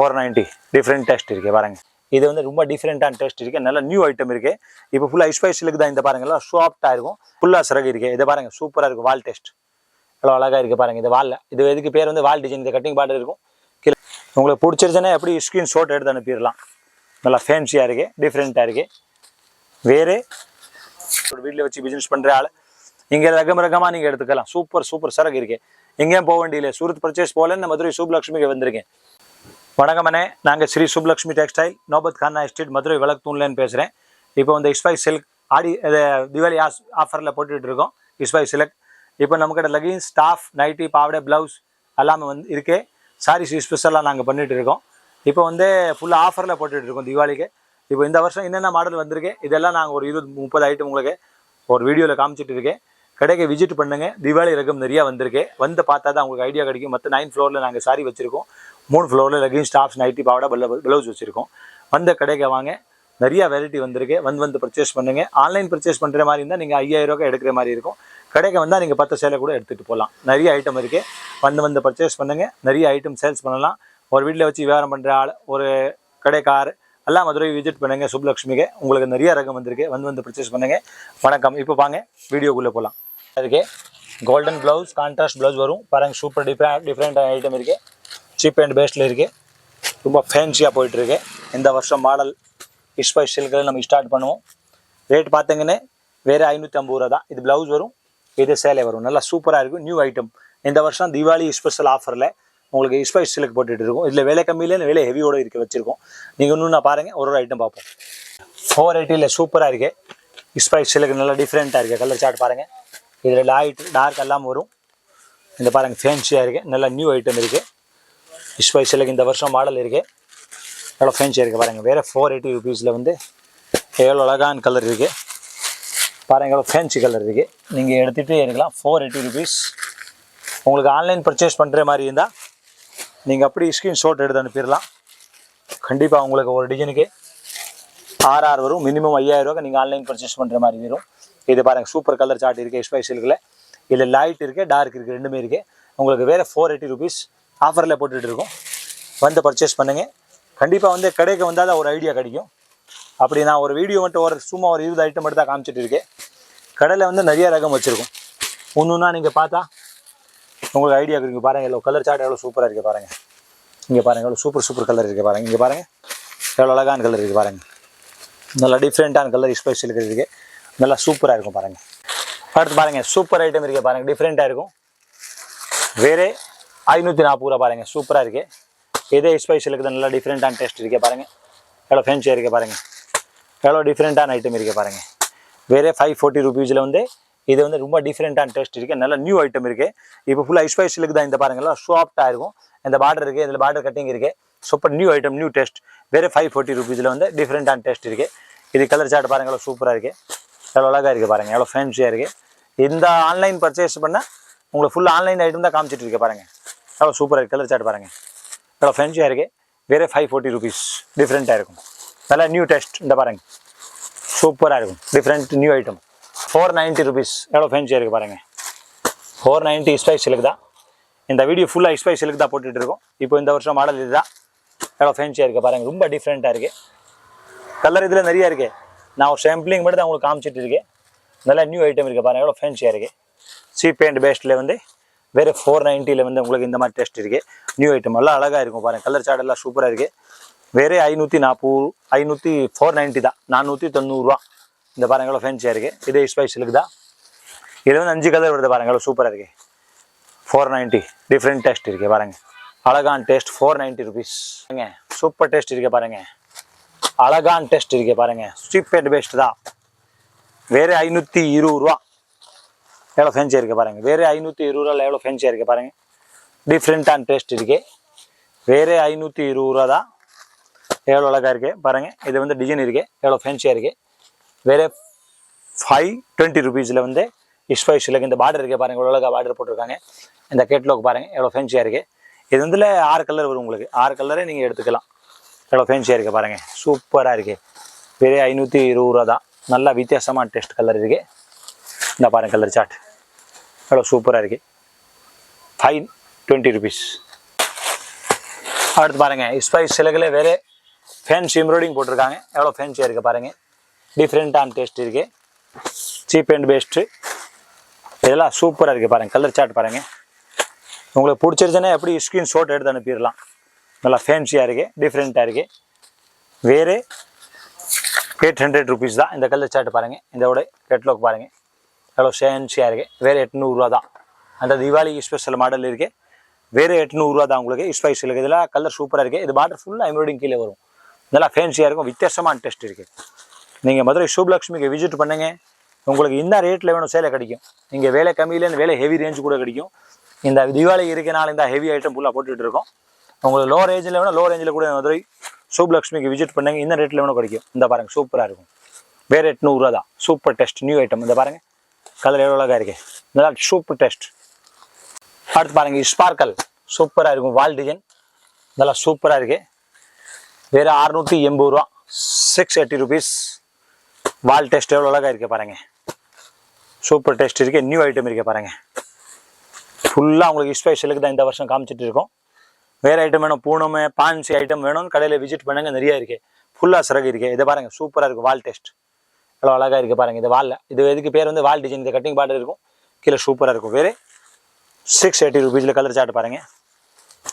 Four ninety different taste இருக்கு பாருங்க. இது வந்து ரொம்ப டிஃப்ரெண்ட்டான டேஸ்ட் இருக்கு. நல்ல நியூ ஐட்டம் இருக்கு. இப்போ ஃபுல்லாக ஸ்பைஸிலுக்கு தான் இந்த பாருங்க. சாஃப்டாக இருக்கும். ஃபுல்லாக சிறகு இருக்கு. இதை பாருங்க சூப்பராக இருக்கும். வால் டேஸ்ட் நல்லா அழகாக இருக்கு பாருங்க இது வாலில். இது எதுக்கு? பேர் வந்து வால் டிசைன் இந்த கட்டிங் பார்டர் இருக்கும். கீழே உங்களுக்கு பிடிச்சிருச்சுன்னா எப்படி ஸ்க்ரீன் ஷாட் எடுத்து அனுப்பிடலாம். நல்லா ஃபேன்சியாக இருக்கு. டிஃப்ரெண்ட்டாக இருக்கு. வேறு? ஒரு வீட்டில் வச்சு பிஸ்னஸ் பண்ணுற ஆள். இங்கே ரகம் ரகமாக நீங்கள் எடுத்துக்கலாம். சூப்பர் சூப்பர் சரக்கு இருக்குது எங்கேயும் போக வேண்டியில்லை சூரத் பர்ச்சேஸ் போகலன்னு மதுரை சுப்லக்ஷ்மிக்கு வந்திருக்கேன். வணக்கம் நாங்கள் ஸ்ரீ சுப்லக்ஷ்மி டெக்ஸ்டைல் நோபத் கானா எஸ்டேட் மதுரை விளக்குத்தூண்லேன்னு பேசுகிறேன் இப்போ வந்து இஸ்பாய் சில்க் ஆடி திவாலி தீபாவளி ஆஸ் ஆஃபரில் போட்டுகிட்டு இருக்கோம். இஸ்பாய் சில்க் இப்போ நம்மக்கிட்ட லெகின்ஸ் ஸ்டாஃப் நைட்டி பாவடை ப்ளவுஸ் எல்லாமே வந்து இருக்கே. சாரீஸ் ஸ்பெஷலாக நாங்கள் பண்ணிகிட்டு இருக்கோம். இப்போ வந்து ஃபுல்லாக ஆஃபரில் போட்டுகிட்டு இருக்கோம் தீபாவளிக்கு. இப்போ இந்த வருஷம் என்னென்ன மாடல் வந்திருக்கு இதெல்லாம் நாங்கள் ஒரு இருபது முப்பது ஐட்டம் உங்களுக்கு ஒரு வீடியோவில் காமிச்சிட்டு இருக்கேன். கடைக்கு விசிட் பண்ணுங்க. தீபாவளி ரகம் நிறையா வந்திருக்கு. வந்து பார்த்தா தான் உங்களுக்கு ஐடியா கிடைக்கும். மற்ற நைன் ஃப்ளோரில் நாங்கள் சாரி வச்சுருக்கோம். மூணு ஃப்ளோரில் லெகின் ஸ்டாஃப்ஸ் நைட்டி பாவடை ப்ளவுஸ் வச்சுருக்கோம். வந்த கடைக்கு வாங்க. நிறையா வெரைட்டி வந்திருக்கு. வந்து வந்து பர்ச்சேஸ் பண்ணுங்க. ஆன்லைன் பர்ச்சேஸ் பண்ணுற மாதிரி இருந்தால் நீங்கள் ஐயாயிரம் எடுக்கிற மாதிரி இருக்கும். கடைக்கு வந்தால் நீங்கள் பத்து சேலை கூட எடுத்துகிட்டு போகலாம் நிறைய ஐட்டம் இருக்குது வந்து வந்து பர்ச்சேஸ் பண்ணுங்கள் நிறைய ஐட்டம் சேல்ஸ் பண்ணலாம். ஒரு வீட்டில் வச்சு வியாபாரம் பண்ணுற ஆள் ஒரு கடைக்கார் எல்லாம் மதுரை விசிட் பண்ணுங்கள் சுப்லக்ஷ்மிக்கு உங்களுக்கு நிறைய ரகம் வந்திருக்கு. வந்து வந்து பர்ச்சேஸ் பண்ணுங்க. வணக்கம். இப்போ வாங்க வீடியோக்குள்ளே போகலாம் அதுக்கு கோல்டன் ப்ளவுஸ் கான்ட்ராஸ்ட் ப்ளவுஸ் வரும். பாருங்கள் சூப்பர் டிஃப்ரெண்ட் டிஃப்ரெண்ட் ஐட்டம் இருக்குது சீப் அண்ட் பெஸ்ட்டில் இருக்குது ரொம்ப ஃபேன்சியாக போயிட்டுருக்கு. இந்த வருஷம் மாடல் இஸ்பை சில்கில் நம்ம ஸ்டார்ட் பண்ணுவோம். ரேட் பார்த்தீங்கன்னா வேறு ஐநூற்றி ஐம்பது ரூபா தான். இது ப்ளவுஸ் வரும் இது சேலை வரும். நல்லா சூப்பராக இருக்கும். நியூ ஐட்டம் இந்த வருஷம் தீபாவளி ஸ்பெஷல் ஆஃபரில் உங்களுக்கு இஸ்பை சில்க் போட்டுட்டு இருக்கும். இதில் வேலை கம்மியிலேயே வேலை ஹெவியோட இருக்க வச்சுருக்கோம். நீங்கள் இன்னும் நான் பாருங்கள் ஒரு ஒரு ஐட்டம் பார்ப்போம். ஃபோர் எயிட்டியில் சூப்பராக இருக்குது இஸ்பை சிலுக்கு நல்லா டிஃப்ரெண்ட்டாக இருக்குது கலர் சார்ட் பாருங்கள் இதில் லைட் டார்க் எல்லாம் வரும். இந்த பாருங்கள் ஃபேன்சியாக இருக்குது நல்லா நியூ ஐட்டம் இருக்குது இஸ்பை இந்த வருஷம் மாடல் இருக்குது எவ்வளோ ஃபேன்சியாக இருக்குது பாருங்கள் வேறு ஃபோர் எயிட்டி ருபீஸில் வந்து எவ்வளோ அழகான கலர் இருக்குது பாருங்கள் எவ்வளோ ஃபேன்சி கலர் இருக்குது நீங்கள் எடுத்துகிட்டு எடுக்கலாம். ஃபோர் எயிட்டி ருபீஸ் உங்களுக்கு ஆன்லைன் பர்ச்சேஸ் பண்ணுற மாதிரி இருந்தால் நீங்கள் அப்படி ஸ்க்ரீன்ஷாட் எடுத்து அனுப்பிடலாம். கண்டிப்பாக உங்களுக்கு ஒரு டிசைனுக்கு ஆறு ஆறு வரும். மினிமம் ஐயாயிரம் ரூபாய் நீங்கள் ஆன்லைன் பர்ச்சேஸ் பண்ணுற மாதிரி வரும். இது பாருங்கள் சூப்பர் கலர் சார்ட் இருக்குது எக்ஸ்பை சில்கில் இதில் லைட் இருக்குது டார்க் இருக்குது ரெண்டுமே இருக்குது உங்களுக்கு வேறு ஃபோர் எயிட்டி ருபீஸ் ஆஃபரில் போட்டுட்ருக்கோம். வந்து பர்ச்சேஸ் பண்ணுங்கள் கண்டிப்பாக வந்து கடைக்கு வந்தால் தான் ஒரு ஐடியா கிடைக்கும். அப்படி நான் ஒரு வீடியோ மட்டும் ஒரு சும்மா ஒரு இருபது ஐட்டம் மட்டும் தான் காமிச்சிட்டு இருக்கேன். கடையில் வந்து நிறைய ரகம் வச்சுருக்கோம். ஒன்று ஒன்றா நீங்கள் பார்த்தா உங்களுக்கு ஐடியா கிடைக்கும். பாருங்கள் எவ்வளோ கலர் சாட் எவ்வளோ சூப்பராக இருக்குது பாருங்கள் இங்கே பாருங்கள் எவ்வளோ சூப்பர் சூப்பர் கலர் இருக்குது பாருங்கள் இங்கே பாருங்கள் எவ்வளோ அழகான கலர் இருக்குது பாருங்கள் நல்லா டிஃப்ரெண்ட்டான கலர் ஸ்பெஷல் இருக்குது நல்லா சூப்பராக இருக்கும் பாருங்கள் அடுத்து பாருங்கள் சூப்பர் ஐட்டம் இருக்குது பாருங்கள் டிஃப்ரெண்ட்டாக இருக்கும். வேறு ஐநூற்றி நாற்பது ரூபா பாருங்கள் சூப்பராக இருக்குது இதே ஸ்பைஸில் இருக்குது நல்லா டிஃப்ரெண்ட்டான டேஸ்ட் இருக்கே பாருங்கள் எவ்வளோ ஃபேன்சியாக இருக்குது பாருங்கள் எவ்வளோ டிஃப்ரெண்ட்டான ஐட்டம் இருக்குது பாருங்கள் வேறு ஃபைவ் ஃபோர்ட்டி ருபீஸில் வந்து இது வந்து ரொம்ப டிஃப்ரெண்ட்டான டேஸ்ட் இருக்குது நல்ல நியூ ஐட்டம் இருக்குது இப்போ ஃபுல்லாக ஸ்பைஸிலுக்கு தான் இந்த பாருங்களா சாஃப்டாக இருக்கும். இந்த பார்டர் இருக்குது இதில் பார்டர் கட்டிங் இருக்குது super new item new taste வேறு ஃபைவ் ஃபோர்ட்டி ருபீஸில் வந்து டிஃப்ரெண்ட்டான டேஸ்ட் இருக்குது இது கலர் சார்ட் பாருங்கள் எவ்வளோ சூப்பராக இருக்குது எவ்வளோ அழகாக இருக்குது பாருங்கள் எவ்வளோ ஃபேன்சியாக இருக்குது இந்த ஆன்லைன் பர்ச்சேஸ் பண்ணால் உங்களுக்கு ஃபுல் ஆன்லைன் ஐட்டம் தான் காமிச்சிட்டு இருக்கேன் பாருங்கள் எவ்வளோ சூப்பராக இருக்குது கலர் சாட் பாருங்கள் எவ்வளோ ஃபேன்சியாக இருக்குது வேறு ஃபைவ் ஃபோர்ட்டி ருபீஸ் டிஃப்ரெண்ட்டாக இருக்கும். நல்லா நியூ டெஸ்ட் இந்த பாருங்கள் சூப்பராக இருக்கும். Different new item four ninety rupees எவ்வளோ ஃபேன்சியாக இருக்குது பாருங்கள் ஃபோர் நைன்ட்டி ஸ்பைஸ் சிலுக்கு தான். இந்த வீடியோ ஃபுல்லாக ஸ்பைஸ் சிலுக்கு தான் போட்டுகிட்டு இருக்கோம். இப்போ இந்த வருஷம் மாடல் இதுதான். எவ்வளோ ஃபேன்சியாக இருக்குது பாருங்கள் ரொம்ப டிஃப்ரெண்ட்டாக இருக்குது கலர் இதில் நிறையா இருக்குது நான் ஒரு சாம்பிளிங் மட்டும் தான் உங்களுக்கு காமிச்சிட்டு இருக்கேன். நல்லா நியூ ஐட்டம் இருக்குது பாருங்கள் எவ்வளோ ஃபேன்சியாக இருக்குது சீப் அண்ட் பெஸ்ட்டில் வந்து வேறு ஃபோர் நைன்ட்டியில் வந்து உங்களுக்கு இந்த மாதிரி டெஸ்ட் இருக்குது நியூ ஐட்டம் எல்லாம் அழகாக இருக்கும் பாருங்கள் கலர் சார்ட் எல்லாம் சூப்பராக இருக்குது வேறு ஐநூற்றி நாற்பது ஐநூற்றி ஃபோர் நைன்ட்டி தான். நானூற்றி தொண்ணூறுரூவா இந்த பாருங்களோ எவ்வளோ ஃபேன்சியாக இருக்குது இதே ஸ்பைஸிலுக்கு தான். இதில் வந்து அஞ்சு கலர் வருது பாருங்களோ எவ்வளோ சூப்பராக இருக்குது ஃபோர் நைன்ட்டி டிஃப்ரெண்ட் டேஸ்ட் இருக்குது பாருங்கள் அழகான் taste four ninety rupees super taste இருக்கு பாருங்க. அழகான் டேஸ்ட் இருக்கு பாருங்க. சீப் அண்ட் பெஸ்ட் தான். வேறு ஐநூற்றி இருபது ரூபா. எவ்வளோ ஃபேன்சியாக இருக்குது பாருங்கள் வேறு ஐநூற்றி இருபது ரூபாயில் எவ்வளோ ஃபேன்சியாக இருக்குது பாருங்கள் டிஃப்ரெண்ட்டான டேஸ்ட் இருக்குது வேறு ஐநூற்றி இருபது ரூபா தான் எவ்வளோ அழகாக இருக்குது பாருங்கள் இது வந்து டிசைன் இருக்குது எவ்வளோ ஃபேன்சியாக இருக்குது வேறு ஃபைவ் டுவெண்ட்டி ருபீஸில் வந்து இஸ்பைஸில் இந்த பார்டர் இருக்குது பாருங்கள் எவ்வளோ அழகாக பார்டர் போட்டிருக்காங்க. இந்த கேட்லாக் பாருங்கள் எவ்வளோ ஃபேன்சியாக இருக்குது இது வந்துல ஆறு கலர் வரும் உங்களுக்கு. ஆறு கலரே நீங்கள் எடுத்துக்கலாம். எவ்வளோ ஃபேன்சியாக இருக்குது பாருங்கள் சூப்பராக இருக்குது வேறு ஐநூற்றி இருபது ரூபா தான். நல்லா வித்தியாசமான டேஸ்ட் கலர் இருக்குது இந்த பாருங்கள் கலர் சாட் எவ்வளோ சூப்பராக இருக்குது ஃபைன் டுவெண்ட்டி ருபீஸ் அடுத்து பாருங்கள் ஸ்பைஸ் சிலகில் வேறு ஃபேன்சி எம்ப்ராய்டிங் போட்டிருக்காங்க. எவ்வளோ ஃபேன்சியாக இருக்குது பாருங்கள் டிஃப்ரெண்ட்டான டேஸ்ட் இருக்குது சீப் அண்ட் பெஸ்ட்டு இதெல்லாம் சூப்பராக இருக்குது பாருங்கள் கலர் சார்ட் பாருங்கள் உங்களுக்கு பிடிச்சிருச்சுன்னா எப்படி ஸ்க்ரீன் ஷாட் எடுத்து அனுப்பிடலாம். நல்லா ஃபேன்சியாக இருக்குது டிஃப்ரெண்ட்டாக இருக்குது வேறு எயிட் ஹண்ட்ரட் ருபீஸ் தான் இந்த கலர் சார்ட் பாருங்கள் இதோட கெட்லாக் பாருங்கள் ஹலோ ஃபேன்சியாக இருக்கு வேறு எட்நூறுரூவா தான். அந்த தீபாவளி ஸ்பெஷல் மாடல் இருக்கு. வேறு எட்நூறுரூவா தான் உங்களுக்கு. ஸ்பைஸ் இருக்குது இதெல்லாம் கலர் சூப்பராக இருக்குது இது மாடல் ஃபுல்லாக எம்ப்ராய்டிங் கீழே வரும். நல்லா ஃபேன்சியாக இருக்கும். வித்தியாசமான டெஸ்ட் இருக்குது நீங்கள் மதுரை சுப்லக்ஷ்மிக்கு விசிட் பண்ணுங்கள் உங்களுக்கு இந்த ரேட்டில் வேணும் சேலை கிடைக்கும். இங்கே வேலை கம்மியிலேருந்து வேலை ஹெவி ரேஞ்ச் கூட கிடைக்கும். இந்த தீபாவளி இருக்கனால இந்த ஹெவி ஐட்டம் ஃபுல்லாக போட்டுகிட்டு இருக்கோம். உங்களுக்கு லோ ரேஞ்சில் வேணும் லோ ரேஞ்சில் கூட மதுரை சுப்லக்ஷ்மிக்கு விசிட் பண்ணுங்க. இந்த ரேட்டில் வேணும் கிடைக்கும். இந்த பாருங்க சூப்பராக இருக்கும். வேறு எட்நூறுரூவா தான். சூப்பர் டெஸ்ட் நியூ ஐட்டம் இந்த பாருங்க. கலர் எவ்வளோ அழகாக இருக்கு. நல்லா சூப்பர் டெஸ்ட் அடுத்து பாருங்கள் ஸ்பார்க்கல் சூப்பராக இருக்கும் வால் டிசைன் நல்லா சூப்பராக இருக்குது வேறு அறுநூற்றி எண்பது ரூபா. Six eighty rupees wall taste எவ்வளோ அழகாக இருக்குது பாருங்க. சூப்பர் டேஸ்ட் இருக்குது நியூ ஐட்டம் இருக்குது பாருங்கள் ஃபுல்லாக உங்களுக்கு ஸ்பெஷலுக்கு தான் இந்த வருஷம் காமிச்சிட்டு இருக்கோம். வேறு ஐட்டம் வேணும் பூனமே பான்சி ஐட்டம் வேணும்னு கடையில் விசிட் பண்ணுங்க நிறைய இருக்குது ஃபுல்லாக சிறகு இருக்குது இதை பாருங்கள் சூப்பராக இருக்குது வால் டெஸ்ட் எவ்வளோ அழகாக இருக்கு பாருங்கள் இது வாலில். இது எதுக்கு பேர் வந்து வால் டிசைன். இந்த கட்டிங் பார்டர் இருக்கும். கீழே சூப்பராக இருக்கும். வேறு சிக்ஸ் எயிட்டி ருபீஸில் கலர் சார்ட் பாருங்கள்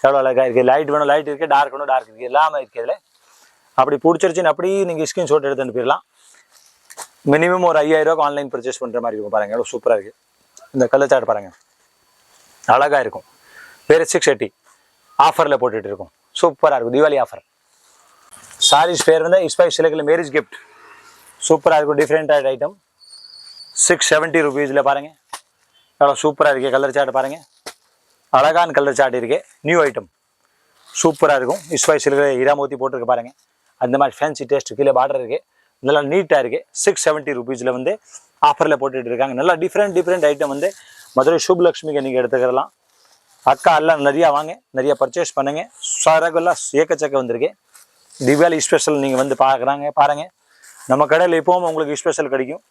எவ்வளோ அழகாக இருக்குது லைட் வேணும் லைட் இருக்குது டார்க் வேணும் டார்க் இருக்குது எல்லாமே இருக்குது இதில். அப்படி பிடிச்சிருச்சுன்னு அப்படி நீங்கள் ஸ்கிரீன் ஷாட் எடுத்து அனுப்பிடலாம். மினிமம் ஒரு ஐயாயிரம் ஆன்லைன் பர்ச்சேஸ் பண்ணுற மாதிரி இருக்கும் பாருங்கள் எவ்வளோ சூப்பராக இருக்குது இந்த கலர் சாட் பாருங்கள் அழகாக இருக்கும். வேறு சிக்ஸ் எயிட்டி ஆஃபரில் போட்டுட்டு இருக்கும். சூப்பராக இருக்கும். தீபாவளி ஆஃபர் சாரீஸ் பேர் வந்து இஸ்பாய் சிலக்கில் மேரேஜ் கிஃப்ட் சூப்பராக இருக்கும் டிஃப்ரெண்ட் ஐட்டம் சிக்ஸ் செவன்ட்டி ருபீஸில் பாருங்கள் நல்லா சூப்பராக இருக்குது கலர் சார்ட் பாருங்கள் அழகான கலர் சார்ட் இருக்குது நியூ ஐட்டம் சூப்பராக இருக்கும். இஸ்வாய் சிலகில் ஹீராமூர்த்தி போட்டிருக்கு பாருங்கள் அந்த மாதிரி ஃபேன்சி டேஸ்ட் கீழே பார்டர் இருக்குது நல்லா நீட்டாக இருக்குது சிக்ஸ் செவன்ட்டி ருபீஸில் வந்து ஆஃபரில் போட்டுட்டு இருக்காங்க. நல்லா டிஃப்ரெண்ட் டிஃப்ரெண்ட் ஐட்டம் வந்து மதுரை சுப்லக்ஷ்மிக்கு நீங்கள் எடுத்துக்கலாம். அக்கா எல்லாம் நிறையா வாங்க. நிறையா பர்ச்சேஸ் பண்ணுங்கள் சரகுலாம் ஏக்கச்சக்க வந்திருக்கு. தீபாவளி ஸ்பெஷல் நீங்கள் வந்து பார்க்குறாங்க பாருங்கள் நம்ம கடையில் இப்போவும் உங்களுக்கு ஸ்பெஷல் கிடைக்கும்.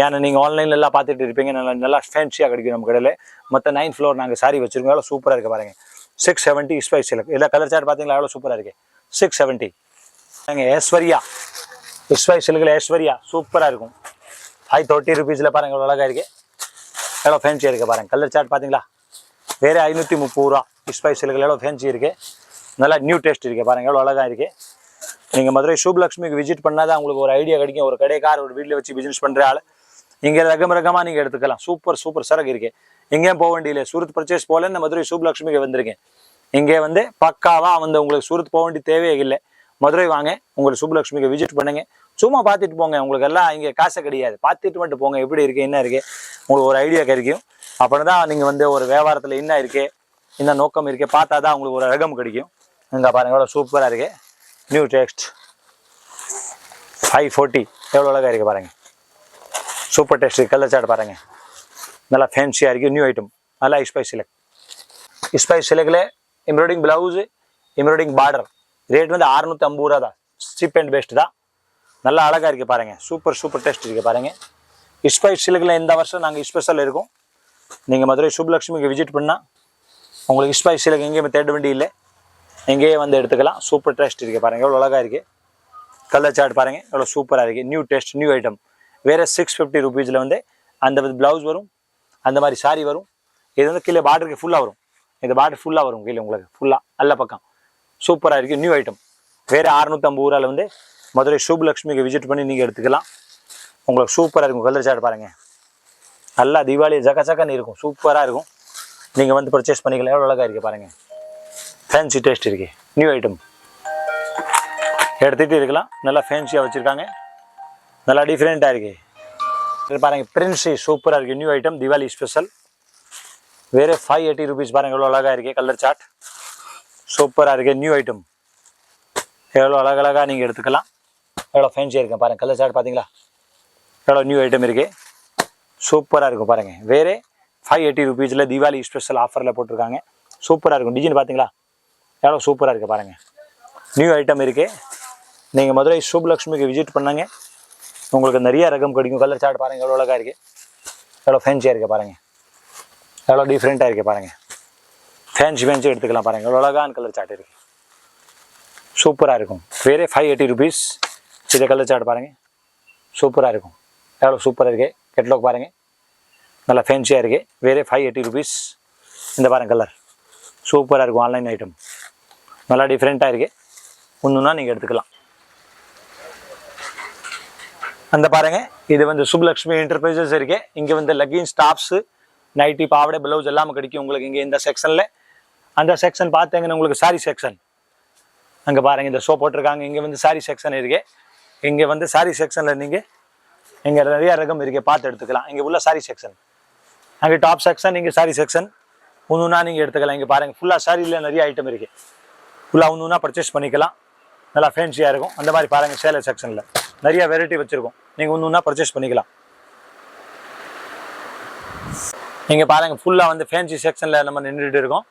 ஏன்னா நீங்கள் ஆன்லைன்ல எல்லாம் பார்த்துட்டு இருப்பீங்க. நல்லா நல்லா ஃபேன்சியாக கிடைக்கும் நம்ம கடையில். மற்ற நைன் ஃப்ளோர் நாங்கள் சாரி வச்சுருக்கோம். எவ்வளோ சூப்பராக இருக்குது பாருங்க. சிக்ஸ் செவன்ட்டி ஸ்பைஸ் சிலக் இல்லை கலர் சார்ட் பார்த்தீங்களா? எவ்வளோ சூப்பராக இருக்குது சிக்ஸ் செவன்ட்டி நாங்கள் ஐஸ்வர்யா. ஸ்பைஸ் சிலுக்கில் ஐஸ்வர்யா. சூப்பராக இருக்கும். ஃபைவ் தேர்ட்டி ருபீஸில் பாருங்க எவ்வளோ அழகாக இருக்குது எவ்வளோ ஃபேன்சியாக இருக்குது பாருங்க. கலர் சார்ட் பார்த்தீங்களா? வேறு ஐநூற்றி முப்பது ரூபா. ஸ்பைஸ் சிலுக்கில் எவ்வளோ ஃபேன்சி இருக்குது நல்லா நியூ டேஸ்ட் இருக்குது பாருங்கள் எவ்வளோ அழகாக இருக்குது நீங்கள் மதுரை சுப்லக்ஷ்மிக்கு விசிட் பண்ணால் தான் உங்களுக்கு ஒரு ஐடியா கிடைக்கும். ஒரு கடைக்கார் ஒரு வீட்டில் வச்சு பிஸ்னஸ் பண்ணுற ஆள். இங்கே ரகம் ரகமாக நீங்கள் எடுத்துக்கலாம். சூப்பர் சூப்பர் சரக்கு இருக்கேன் எங்கேயும் போக வேண்டியில்லை சூரத் பர்ச்சேஸ் போகலன்னு மதுரை சுப்லக்ஷ்மிக்கு வந்திருக்கேன். இங்கே வந்து பக்காவாக வந்து உங்களுக்கு சூரத் போக வேண்டிய தேவையே இல்லை. மதுரை வாங்க. உங்களுக்கு சுப்லக்ஷ்மிக்கு விசிட் பண்ணுங்க. சும்மா பார்த்துட்டு போங்க. உங்களுக்கு எல்லாம் இங்கே காசை கிடையாது. பார்த்துட்டு மட்டும் போங்க. எப்படி இருக்கு என்ன இருக்கு? உங்களுக்கு ஒரு ஐடியா கிடைக்கும். அப்புறம் தான் நீங்கள் வந்து ஒரு வியாபாரத்தில் என்ன இருக்கு என்ன நோக்கம் இருக்கு பார்த்தா தான் உங்களுக்கு ஒரு ரகம் கிடைக்கும். இங்கே பாருங்க எவ்வளோ சூப்பராக இருக்குது நியூ டெக்ஸ்ட் ஃபைவ் ஃபோர்ட்டி எவ்வளோ அழகாக இருக்குது பாருங்க. சூப்பர் டெஸ்ட் கலர் பாருங்கள் நல்லா ஃபேன்சியாக இருக்குது நியூ ஐட்டம் நல்லா spice silk spice சிலக்கில் embroidering blouse embroidering border rate வந்து அறுநூற்றி ஐம்பது ரூபா தான் சீப் அண்ட் பெஸ்ட் தான். நல்லா அழகாக இருக்குது பாருங்க. சூப்பர் சூப்பர் டேஸ்ட் இருக்குது பாருங்கள் ஸ்பைஸ் சிலக்கில் இந்த வருஷம் நாங்கள் ஸ்பெஷல் இருக்கோம். நீங்கள் மதுரை சுப்லக்ஷ்மிக்கு விசிட் பண்ணால் உங்களுக்கு ஸ்பைஸ் சிலக்கு எங்கேயுமே தேட வேண்டிய இல்லை எங்கேயே வந்து எடுத்துக்கலாம். சூப்பர் டேஸ்ட் இருக்குது பாருங்கள் எவ்வளோ அழகாக இருக்குது கலர் சாட் பாருங்கள் எவ்வளோ சூப்பராக இருக்குது நியூ டேஸ்ட் நியூ ஐட்டம் வேறு சிக்ஸ் ஃபிஃப்டி ருபீஸில் வந்து அந்த ப்ளவுஸ் வரும். அந்த மாதிரி சாரி வரும். இது வந்து கீழே பார்டருக்கு ஃபுல்லாக வரும். இந்த பார்டர் ஃபுல்லாக வரும் கீழே உங்களுக்கு. ஃபுல்லாக நல்ல பக்கம். சூப்பராக இருக்குது நியூ ஐட்டம் வேறு அறுநூற்றம்பது ரூபாயில் வந்து மதுரை சுப்லக்ஷ்மிக்கு விசிட் பண்ணி நீங்கள் எடுத்துக்கலாம். உங்களுக்கு சூப்பராக இருக்கும் கலர் சாட் பாருங்கள் நல்லா தீபாவளி ஜக்க ஜக்கன்னு இருக்கும் சூப்பராக இருக்கும். நீங்கள் வந்து பர்ச்சேஸ் பண்ணிக்கலாம். எவ்வளோ அழகாக இருக்குது பாருங்கள் ஃபேன்சி டேஸ்ட் இருக்குது நியூ ஐட்டம் எடுத்துகிட்டு இருக்கலாம். நல்லா ஃபேன்சியாக வச்சுருக்காங்க. நல்லா டிஃப்ரெண்ட்டாக இருக்குது பாருங்கள் பிரின்ஸு சூப்பராக இருக்குது நியூ ஐட்டம் தீபாவளி ஸ்பெஷல் வேறு ஃபைவ் எயிட்டி ருபீஸ் பாருங்கள் எவ்வளோ அழகாக இருக்குது கலர் சாட் சூப்பராக இருக்குது நியூ ஐட்டம் எவ்வளோ அழகழகாக நீங்கள் எடுத்துக்கலாம். எவ்வளோ ஃபேன்சியாக இருக்கு பாருங்கள் கலர் சாட் பார்த்தீங்களா எவ்வளோ நியூ ஐட்டம் இருக்குது சூப்பராக இருக்கும் பாருங்கள் வேறு ஃபைவ் எயிட்டி ருபீஸில் தீபாவளி ஸ்பெஷல் ஆஃபரில் போட்டிருக்காங்க. சூப்பராக இருக்கும். டிசைன் பார்த்தீங்களா எவ்வளோ சூப்பராக இருக்குது பாருங்கள் நியூ ஐட்டம் இருக்குது நீங்கள் மதுரை சுப்லக்ஷ்மிக்கு விசிட் பண்ணாங்க. உங்களுக்கு நிறைய ரகம் கிடைக்கும். கலர் சாட் பாருங்கள் எவ்வளோ அழகாக இருக்குது எவ்வளோ ஃபேன்சியாக இருக்குது பாருங்கள் எவ்வளோ டிஃப்ரெண்ட்டாக இருக்குது பாருங்கள் ஃபேன்சி ஃபேன்சி எடுத்துக்கலாம் பாருங்கள் எவ்வளோ அழகான கலர் சார்ட் இருக்குது சூப்பராக இருக்கும். வேறே ஃபைவ் எயிட்டி ருபீஸ் இதை கலர் சாட் பாருங்கள் சூப்பராக இருக்கும். எவ்வளோ சூப்பராக இருக்குது கெட்லாக் பாருங்கள் நல்லா ஃபேன்சியாக இருக்குது வேறே ஃபைவ் எயிட்டி ருபீஸ் இந்த பாருங்கள் கலர் சூப்பராக இருக்கும். ஆன்லைன் ஐட்டம் நல்லா டிஃப்ரெண்ட்டாக இருக்கு. ஒன்றுனா நீங்கள் எடுத்துக்கலாம். அந்த பாருங்க இது வந்து சுப்லக்ஷ்மி என்டர்பிரைசஸ் இருக்கு. இங்கே வந்து லக்கின் டாப்ஸு நைட்டி பாவடை ப்ளவுஸ் எல்லாமே கிடைக்கும் உங்களுக்கு இங்கே இந்த செக்ஷனில் அந்த செக்ஷன் பார்த்தீங்கன்னா உங்களுக்கு சாரி செக்ஷன் அங்கே பாருங்க இந்த ஷோ போட்டிருக்காங்க. இங்கே வந்து சாரி செக்ஷன் இருக்கு. இங்கே வந்து சாரி செக்ஷனில் நீங்கள் இங்கே நிறைய ரகம் இருக்கு. பார்த்து எடுத்துக்கலாம். இங்கே உள்ள சாரி செக்ஷன் அங்கே டாப் செக்ஷன் இங்கே சாரி செக்ஷன் ஒன்றுனா நீங்கள் எடுத்துக்கலாம். இங்கே பாருங்க ஃபுல்லாக சாரியில் நிறைய ஐட்டம் இருக்கு. ஃபுல்லாக ஒன்றுனா பர்ச்சேஸ் பண்ணிக்கலாம். நல்லா ஃபேன்சியாக இருக்கும். அந்த மாதிரி பாருங்கள் சேலை செக்ஷனில் நிறைய வெரைட்டி வச்சுருக்கோம். நீங்கள் ஒன்று ஒன்றா பர்ச்சேஸ் பண்ணிக்கலாம். நீங்கள் பாருங்கள் ஃபுல்லாக வந்து ஃபேன்சி செக்ஷனில் நம்ம நின்றுட்டு இருக்கோம்.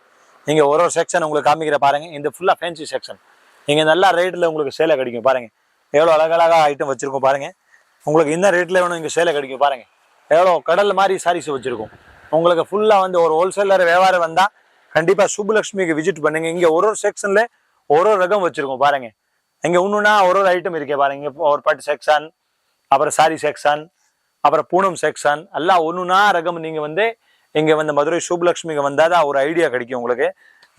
நீங்கள் ஒரு ஒரு செக்ஷன் உங்களுக்கு காமிக்கிற பாருங்கள் இந்த ஃபுல்லாக ஃபேன்சி செக்ஷன் நீங்கள் நல்லா ரேட்டில் உங்களுக்கு சேலை கிடைக்கும் பாருங்கள் எவ்வளோ அழகழகாக ஐட்டம் வச்சுருக்கோம் பாருங்கள் உங்களுக்கு என்ன ரேட்டில் வேணும் இங்கே சேலை கிடைக்கும் பாருங்கள் எவ்வளோ கடல் மாதிரி சாரீஸ் வச்சுருக்கோம். உங்களுக்கு ஃபுல்லாக வந்து ஒரு ஹோல்சேலர் வியாபாரம் வந்தால் கண்டிப்பாக சுப்புலக்ஷ்மிக்கு விசிட் பண்ணுங்க. இங்கே ஒரு ஒரு செக்ஷனில் ஒரு ஒரு ரகம் வச்சுருக்கோம் பாருங்க. இங்கே ஒன்றுனா ஒரு ஒரு ஐட்டம் இருக்கே பாருங்க. ஒரு பட்டு செக்ஷன் அப்புறம் சாரி செக்ஷன் அப்புறம் பூனம் செக்ஷன் எல்லாம் ஒன்றுனா ரகம் நீங்கள் வந்து இங்கே வந்து மதுரை சுப்புலக்ஷ்மிக்கு வந்தால் தான் ஒரு ஐடியா கிடைக்கும் உங்களுக்கு.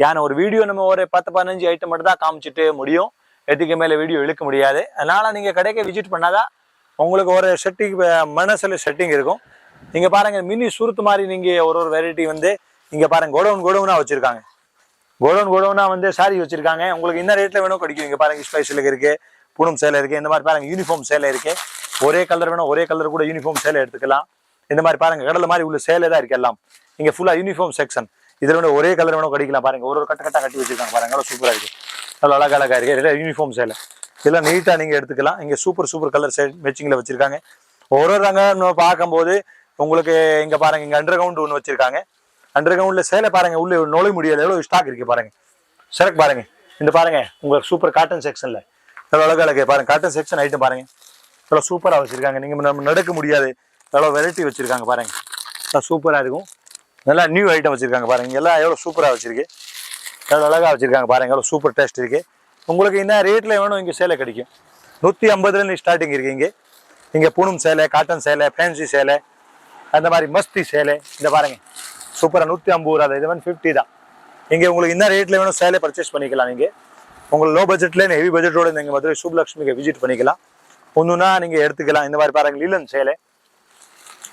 ஏன்னா ஒரு வீடியோ நம்ம ஒரு பத்து பதினஞ்சு ஐட்டம் மட்டும் தான் காமிச்சிட்டு முடியும். எதுக்கு மேலே வீடியோ இழுக்க முடியாது. அதனால் நீங்கள் கடைக்கு விசிட் பண்ணாதான் உங்களுக்கு ஒரு செட்டிங் மனசில் செட்டிங் இருக்கும். நீங்கள் பாருங்க மினி சுருத்து மாதிரி நீங்கள் ஒரு ஒரு வெரைட்டி வந்து இங்கே பாருங்க கோடவுன் கோடவுனாக வச்சுருக்காங்க. கோடவுன் கோடவுனா வந்து சாரி வச்சிருக்காங்க. உங்களுக்கு என்ன ரேட்ல வேணும் கிடைக்கும். இங்க பாருங்க ஸ்பைஸில் இருக்கு பூனம் சேலை இருக்கு இந்த மாதிரி பாருங்க யூனிஃபார்ம் சேலை இருக்கு. ஒரே கலர் வேணும் ஒரே கலர் கூட யூனிஃபார்ம் சேலை எடுத்துக்கலாம். இந்த மாதிரி பாருங்க கடல மாதிரி உள்ள சேலை தான் இருக்கு எல்லாம். இங்க ஃபுல்லா யூனிஃபார்ம் செக்ஷன் இதுல வேணும் ஒரே கலர் வேணும் கிடைக்கலாம் பாருங்க. ஒரு ஒரு கட்ட கட்டா கட்டி வச்சிருக்காங்க பாருங்க. சூப்பரா இருக்கு. நல்லா அழகா அழகா இருக்கு யூனிஃபார்ம் சேலை. இதெல்லாம் நீட்டா நீங்க எடுத்துக்கலாம். இங்க சூப்பர் சூப்பர் கலர் மேட்சிங்ல வச்சிருக்காங்க. ஒரு ஒரு ரங்க பார்க்கும்போது உங்களுக்கு இங்க பாருங்க இங்க அண்டர் கிரவுண்ட் ஒன்று வச்சிருக்காங்க. அண்டர் கிரவுண்ட்ல சேலை பாருங்க உள்ள நுழை முடியாது எவ்வளவு ஸ்டாக் இருக்கு பாருங்க. சரக்கு பாருங்க. இந்த பாருங்க உங்களுக்கு சூப்பர் காட்டன் செக்ஷன்ல எவ்வளவு அழகா இருக்கு பாருங்க. காட்டன் செக்ஷன் ஐட்டம் பாருங்க. எவ்வளவு சூப்பரா வச்சிருக்காங்க. நீங்க நம்ம நடக்க முடியாது. எவ்வளவு வெரைட்டி வச்சிருக்காங்க பாருங்க. நல்லா சூப்பரா இருக்கும். நல்லா நியூ ஐட்டம் வச்சிருக்காங்க பாருங்க. எல்லாம் எவ்வளவு சூப்பரா வச்சிருக்கு. எவ்வளவு அழகா வச்சிருக்காங்க பாருங்க. எவ்வளவு சூப்பர் டேஸ்ட் இருக்கு. உங்களுக்கு என்ன ரேட்ல வேணும் இங்க சேலை கிடைக்கும். நூத்தி ஐம்பதுலேருந்து ஸ்டார்டிங் இருக்கு இங்க. இங்கே பூனம் சேலை காட்டன் சேலை ஃபேன்சி சேலை அந்த மாதிரி மஸ்தி சேலை இந்த பாருங்க. சூப்பராக நூற்றி ஐம்பது ரூபா தான் இது வந்து ஃபிஃப்டி தான். இங்கே உங்களுக்கு என்ன ரேட்ல வேணும் சேலை பர்ச்சேஸ் பண்ணிக்கலாம் நீங்கள் உங்களுக்கு லோ பட்ஜெட்டில் ஹெவி பட்ஜெட்டோட நீங்கள் மதுரை சுப்லக்ஷ்மிக்கு விசிட் பண்ணிக்கலாம். ஒன்றுனா நீங்கள் எடுத்துக்கலாம். இந்த மாதிரி பாருங்கள் லீலன் சேலை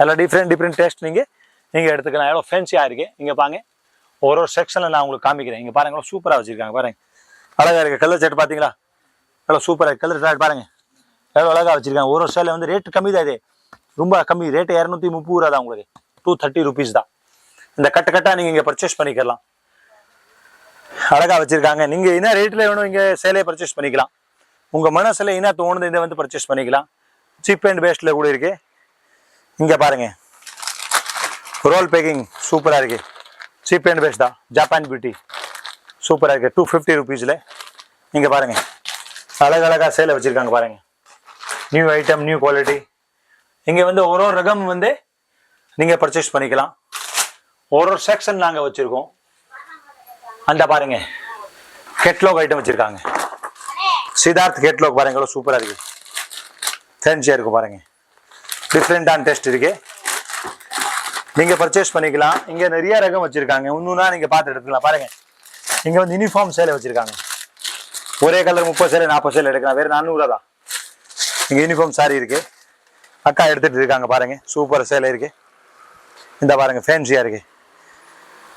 எல்லாம் டிஃப்ரெண்ட் டிஃப்ரெண்ட் டேஸ்ட் நீங்கள் நீங்கள் எடுத்துக்கலாம். எவ்வளோ ஃபேன்சியாக இருக்குது இங்கே பாங்க ஒரு ஒரு செக்ஷனில் நான் உங்களுக்கு காமிக்கிறேன். இங்கே பாருங்க எவ்வளோ சூப்பராக வச்சுருக்காங்க பாருங்க. அழகாக இருக்குது கலர் செட் பார்த்தீங்களா எவ்வளோ சூப்பராக கலர் செட் பாருங்க. எவ்வளோ அழகாக வச்சுருக்காங்க. ஒரு ஒரு சேலை வந்து ரேட்டு கம்மி தான் இது. ரொம்ப கம்மி. ரேட்டு இரநூத்தி முப்பது ரூபா தான் உங்களுக்கு. டூ தேர்ட்டி ருபீஸ் தான். இந்த கட்டு கட்டா நீங்க இங்க பர்ச்சேஸ் பண்ணிக்கலாம். அழகா வச்சிருக்காங்க. நீங்க என்ன ரேட்ல வேணும் இங்க சேலையை பர்ச்சேஸ் பண்ணிக்கலாம். உங்க மனசுல என்ன தோணுது இதை வந்து பர்ச்சேஸ் பண்ணிக்கலாம். சீப் அண்ட் பெஸ்ட்ல கூட இருக்கு. இங்க பாருங்க. ரோல் பேக்கிங் சூப்பரா இருக்கு. சீப் அண்ட் பெஸ்ட் தான். ஜப்பான் பியூட்டி சூப்பரா இருக்கு. டூ ஃபிஃப்டி ருபீஸ்ல இங்க பாருங்க. அழகழகா சேலை வச்சிருக்காங்க பாருங்க. நியூ ஐட்டம் நியூ குவாலிட்டி இங்க வந்து ஒரு ஒரு ரகம் வந்து நீங்க பர்ச்சேஸ் பண்ணிக்கலாம். ஒரு ஒரு செக்ஷன் நாங்க வச்சிருக்கோம். அந்த பாருங்க. கெட்லாக் ஐட்டம் வச்சிருக்காங்க. சித்தார்த் கெட்லாக் பாருங்க எவ்வளவு சூப்பரா இருக்கு. ஃபேன்சியா இருக்கும் பாருங்க. டிஃப்ரெண்டான டெஸ்ட் இருக்கு. நீங்க பர்ச்சேஸ் பண்ணிக்கலாம். இங்க நிறைய ரகம் வச்சிருக்காங்க. இன்னும்னா நீங்க பார்த்து எடுத்துக்கலாம். பாருங்க. இங்க வந்து யூனிஃபார்ம் சேலை வச்சிருக்காங்க. ஒரே கலர் முப்பது சேலை நாற்பது சேலை எடுக்கலாம். வேற நானூறுவா தான். இங்க யூனிஃபார்ம் சாரி இருக்கு. அக்கா எடுத்துட்டு இருக்காங்க பாருங்க. சூப்பர் சேலை இருக்கு. இந்த பாருங்க ஃபேன்சியா இருக்கு.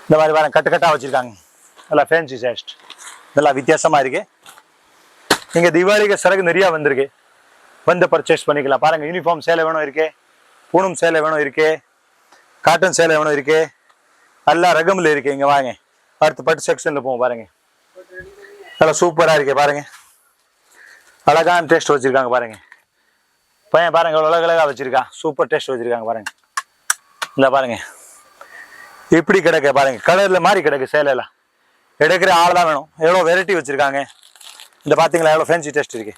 இந்த மாதிரி பாருங்க கட்டு வச்சுருக்காங்க. நல்லா ஃபேன்சி சேஸ்ட் நல்லா வித்தியாசமாக இருக்கு. இங்கே தீபாவளிக்கு சிறகு நிறையா வந்திருக்கு. வந்து பர்ச்சேஸ் பண்ணிக்கலாம். பாருங்கள் யூனிஃபார்ம் சேலை வேணும் இருக்கே. பூனம் சேலை வேணும் இருக்கே. காட்டன் சேலை வேணும் இருக்கே. நல்லா ரகமில் இருக்கு. இங்கே வாங்க. அடுத்து பட்டு செக்ஷனில் போவோம் பாருங்கள் நல்லா சூப்பராக இருக்கே பாருங்கள் அழகான டேஸ்ட் வச்சுருக்காங்க பாருங்கள் பையன் பாருங்க எவ்வளவு அழகழகா வச்சிருக்கான். சூப்பர் டேஸ்ட் வச்சுருக்காங்க பாருங்கள் இந்த பாருங்கள் இப்படி கிடக்கு பாருங்க. கலர்ல மாதிரி கிடக்கு சேலையெல்லாம் எடுக்கிற ஆள் தான் வேணும். எவ்வளோ வெரைட்டி வச்சிருக்காங்க. இந்த பாத்தீங்களா எவ்வளோ ஃபேன்சி டெஸ்ட் இருக்கு.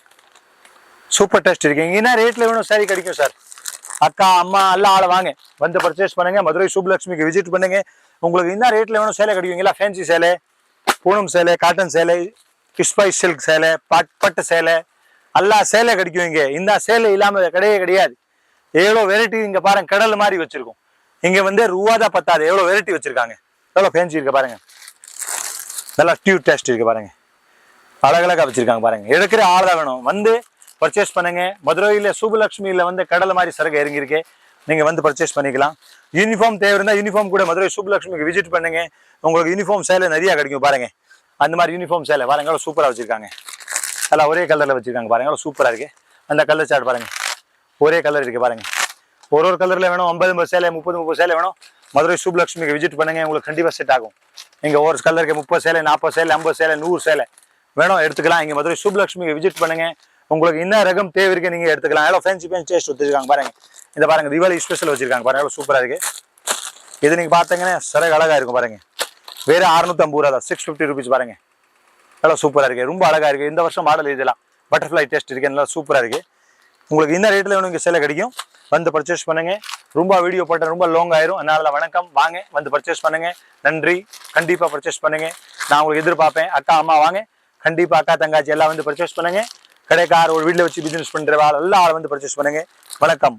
சூப்பர் டெஸ்ட் இருக்கு. இங்கே என்ன ரேட்ல வேணும் சாரி கிடைக்கும் சார் அக்கா அம்மா எல்லாம் ஆளை வாங்க. வந்து பர்ச்சேஸ் பண்ணுங்க. மதுரை சுப்லட்சுமிக்கு விசிட் பண்ணுங்க. உங்களுக்கு என்ன ரேட்ல வேணும் சேலை கிடைக்குங்களா? ஃபேன்சி சேலை பூனம் சேலை காட்டன் சேலை ஸ்பைஸ் சில்க் சேலை பட் பட்டு சேலை. எல்லா சேலை கிடைக்கும் இங்கே. இந்த சேலை இல்லாமல் கிடையவே கிடையாது. எவ்வளோ வெரைட்டி இங்கே பாருங்க. கடல் மாதிரி வச்சிருக்கோம். இங்க வந்து ரூபா தான் பத்தாது. எவ்வளோ வெரைட்டி வச்சிருக்காங்க? எவ்வளோ ஃபேன்சி இருக்கு பாருங்க. நல்லா டியூ டேஸ்ட் இருக்கு பாருங்க. அழகழகா வச்சிருக்காங்க பாருங்க. எடுக்கிற ஆள் தான் வேணும். வந்து பர்ச்சேஸ் பண்ணுங்க. மதுரையில சுபலட்சுமியில வந்து கடல் மாதிரி சரக்கு இறங்கியிருக்கு. நீங்க வந்து பர்ச்சேஸ் பண்ணிக்கலாம். யூனிஃபார்ம் தேவை இருந்தால் யூனிஃபார்ம் கூட மதுரை சுபலட்சுமிக்கு விசிட் பண்ணுங்க. உங்களுக்கு யூனிஃபார்ம் சேலை நிறையா கிடைக்கும் பாருங்க. அந்த மாதிரி யூனிஃபார்ம் சேலை பாருங்க எவ்வளோ சூப்பராக வச்சுருக்காங்க. எல்லாம் ஒரே கலரில் வச்சுருக்காங்க பாருங்க. சூப்பராக இருக்கு. அந்த கலர் சார்ட் பாருங்கள் ஒரே கலர் இருக்கு பாருங்கள் ஒரு ஒரு கலர்ல வேணும். ஐம்பது ஐம்பது சேலை முப்பது முப்பது சேலை வேணும். மதுரை சுப்லக்ஷ்மிக்கு விசிட் பண்ணுங்க. உங்களுக்கு கண்டிப்பாக செட் ஆகும். இங்கே ஒரு கலருக்கு முப்பது சேலை நாற்பது சேலை ஐம்பது சேலை நூறு சேலை வேணும். எடுத்துக்கலாம். இங்க மதுரை சுப்லக்ஷ்மிக்கு விசிட் பண்ணுங்க. உங்களுக்கு என்ன ரகம் தேவை இருக்கு நீங்கள் எடுத்துக்கலாம். எவ்வளோ ஃபேன்சி ஃபேன்சி டேஸ்ட் வச்சிருக்காங்க பாருங்க. இந்த பாருங்க தீபாவளி ஸ்பெஷல் வச்சிருக்காங்க பாருங்க. எவ்வளோ சூப்பராக இருக்கு. இது நீங்க பாத்தீங்கன்னா சிறகு அழகா இருக்கும் பாருங்க. வேற 650 ஐம்பது ரூபா தான் சிக்ஸ் ஃபிஃப்டி ருபீஸ் பாருங்க எவ்வளோ சூப்பரா இருக்கு. ரொம்ப அழகா இருக்கு. இந்த வருஷம் மாடல் இதெல்லாம். பட்டர்ஃப்ளை டேஸ்ட் இருக்கு. நல்லா சூப்பரா இருக்கு. உங்களுக்கு இந்த ரேட்ல வேணும் இங்கே சேலை கிடைக்கும்? வந்து பர்ச்சேஸ் பண்ணுங்க. ரொம்ப வீடியோ போட்டேன் ரொம்ப லாங் ஆயிரும். அதனால வணக்கம். வாங்க வந்து பர்ச்சேஸ் பண்ணுங்க. நன்றி. கண்டிப்பா பர்ச்சேஸ் பண்ணுங்க. நான் உங்களுக்கு எதிர்பார்ப்பேன். அக்கா அம்மா வாங்க. கண்டிப்பா அக்கா தங்காச்சி எல்லாம் வந்து பர்ச்சேஸ் பண்ணுங்க. கடைக்கார் ஒரு வீட்டில் வச்சு பிசினஸ் எல்லா எல்லாம் வந்து பர்ச்சேஸ் பண்ணுங்க. வணக்கம்.